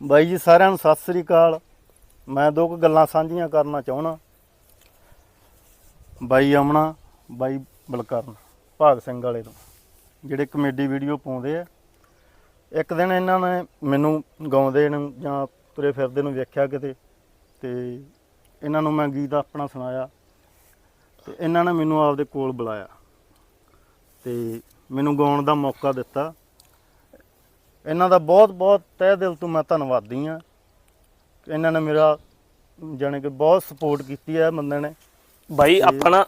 ਬਾਈ ਜੀ ਸਾਰਿਆਂ ਨੂੰ ਸਤਿ ਸ੍ਰੀ ਅਕਾਲ। ਮੈਂ ਦੋ ਕੁ ਗੱਲਾਂ ਸਾਂਝੀਆਂ ਕਰਨਾ ਚਾਹਣਾ ਬਾਈ ਅਮਣਾ ਬਾਈ ਬਲਕਰਨ, ਭਾਗ ਸਿੰਘ ਵਾਲੇ ਤੋਂ। ਜਿਹੜੇ ਕਮੇਡੀ ਵੀਡੀਓ ਪਾਉਂਦੇ ਆ। ਇੱਕ ਦਿਨ ਇਹਨਾਂ ਨੇ ਮੈਨੂੰ ਗਾਉਂਦੇ ਨੂੰ ਜਾਂ ਤੁਰੇ ਫਿਰਦੇ ਨੂੰ ਵੇਖਿਆ ਕਿਤੇ, ਤੇ ਇਹਨਾਂ ਨੂੰ ਮੈਂ ਗੀਤ ਆਪਣਾ ਸੁਣਾਇਆ। ਤੇ ਇਹਨਾਂ ਨੇ ਮੈਨੂੰ ਆਪਦੇ ਕੋਲ ਬੁਲਾਇਆ। ਤੇ ਮੈਨੂੰ ਗਾਉਣ ਦਾ ਮੌਕਾ ਦਿੱਤਾ। ਇਹਨਾਂ ਦਾ ਬਹੁਤ ਬਹੁਤ ਤਹਿ ਦਿਲ ਤੋਂ ਮੈਂ ਧੰਨਵਾਦੀ ਆ ਇਹਨਾਂ ਨੇ ਮੇਰਾ ਜਾਣੀ ਕਿ ਬਹੁਤ ਸਪੋਰਟ ਕੀਤੀ ਹੈ ਬੰਦੇ ਨੇ। ਬਾਈ ਆਪਣਾ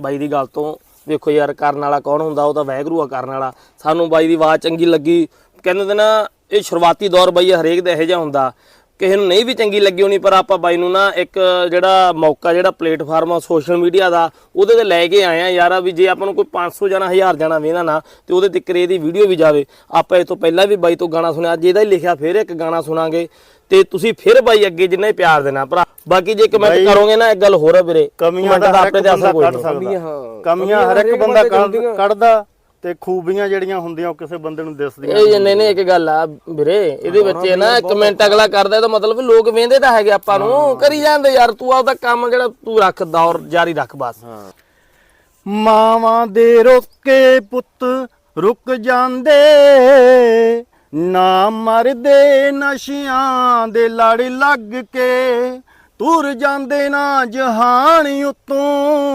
ਬਾਈ ਦੀ ਗੱਲ ਤੋਂ ਵੇਖੋ ਯਾਰ ਕਰਨ ਵਾਲਾ ਕੌਣ ਹੁੰਦਾ? ਉਹ ਤਾਂ ਵੈਗਰੂ ਆ ਕਰਨ ਵਾਲਾ। ਸਾਨੂੰ ਬਾਈ ਦੀ ਆਵਾਜ਼ ਚੰਗੀ ਲੱਗੀ। ਕਹਿੰਦੇ ਨੇ ਨਾ ਇਹ ਸ਼ੁਰੂਆਤੀ ਦੌਰ ਬਾਈ ਹਰੇਕ ਦਾ ਇਹੋ ਜਿਹਾ ਹੁੰਦਾ। ਕਿਸੇ ਨੂੰ ਨਹੀਂ ਵੀ ਚੰਗੀ ਲੱਗੀ ਹੋਣੀ ਪਰ ਆਪਾਂ ਬਾਈ ਨੂੰ ਨਾ ਇੱਕ ਜਿਹੜਾ ਮੌਕਾ ਜਿਹੜਾ ਪਲੇਟਫਾਰਮ ਆ ਸੋਸ਼ਲ ਮੀਡੀਆ ਦਾ ਉਹਦੇ ਤੇ ਲੈ ਕੇ ਆਏ ਆ ਯਾਰ ਵੀ ਜੇ ਆਪਾਂ ਨੂੰ ਕੋਈ 500 ਜਣਾ 1000 ਜਣਾ ਵੇਂਦਾ ਨਾ ਤੇ ਉਹਦੇ ਤੇ ਇਹਦੀ ਵੀਡੀਓ ਵੀ ਜਾਵੇ। ਆਪਾਂ ਇਹ ਤੋਂ ਪਹਿਲਾਂ ਵੀ ਬਾਈ ਤੋਂ ਗਾਣਾ ਸੁਣਿਆ ਅੱਜ ਇਹਦਾ ਹੀ ਲਿਖਿਆ ਫਿਰ ਇੱਕ ਗਾਣਾ ਸੁਣਾਂਗੇ। ਤੇ ਤੁਸੀਂ ਫਿਰ ਬਾਈ ਅੱਗੇ ਜਿੰਨਾ ਹੀ ਪਿਆਰ ਦੇਣਾ ਭਰਾ। ਬਾਕੀ ਜੇ ਕਮੈਂਟ ਕਰੋਗੇ ਨਾ ਇੱਕ ਗੱਲ ਹੋਰ ਹੈ ਵੀਰੇ। ਕਮੀਆਂ ਦਾ ਆਪਣੇ ਤੇ ਅਸਰ ਕੋਈ ਨਹੀਂ। ਕਮੀਆਂ ਹਰ ਇੱਕ ਬੰਦਾ ਕੱਢ- ਕੱਢਦਾ। ਤੇ ਖੂਬੀਆਂ ਜਿਹੜੀਆਂ ਹੁੰਦੀਆਂ ਉਹ ਕਿਸੇ ਬੰਦੇ ਨੂੰ ਦਿਸਦੀਆਂ ਇਹ ਨਹੀਂ ਨਹੀਂ ਇੱਕ ਗੱਲ ਆ ਵੀਰੇ ਇਹਦੇ ਵਿੱਚ ਨਾ ਕਮੈਂਟ ਅਗਲਾ ਕਰਦਾ ਇਹਦਾ ਮਤਲਬ ਲੋਕ ਵੇਂਦੇ ਤਾਂ ਹੈਗੇ ਆਪਾਂ ਨੂੰ ਕਰੀ ਜਾਂਦੇ ਯਾਰ ਤੂੰ ਆਪਦਾ ਕੰਮ ਜਿਹੜਾ ਤੂੰ ਰੱਖ ਦੌਰ ਜਾਰੀ ਰੱਖ ਬਸ। ਮਾਵਾਂ ਦੇ ਰੋਕੇ ਪੁੱਤ ਰੁਕ ਜਾਂਦੇ ਨਾ ਮਰਦੇ ਨਸ਼ਿਆਂ ਦੇ ਲੜ ਲੱਗ ਕੇ ਤੁਰ ਜਾਂਦੇ ਨਾ ਜਹਾਨ ਉਤੋਂ।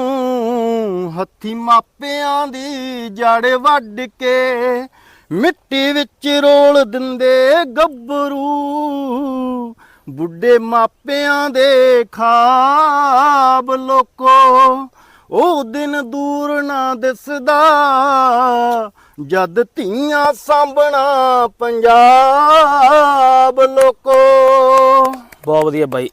ਹੱਥੀ ਮਾਪਿਆਂ ਦੀ ਜੜ ਵੱਢ ਕੇ ਮਿੱਟੀ ਵਿੱਚ ਰੋਲ ਦਿੰਦੇ ਗੱਭਰੂ। ਬੁੱਢੇ ਮਾਪਿਆਂ ਦੇ ਖਾਬ ਲੋਕੋ, ਉਹ ਦਿਨ ਦੂਰ ਨਾ ਦਿਸਦਾ। ਜਦ ਧੀਆਂ ਸਾਂਭਣਾ ਪੰਜਾਬ ਲੋਕੋ। ਬਹੁਤ ਵਧੀਆ ਬਾਈ।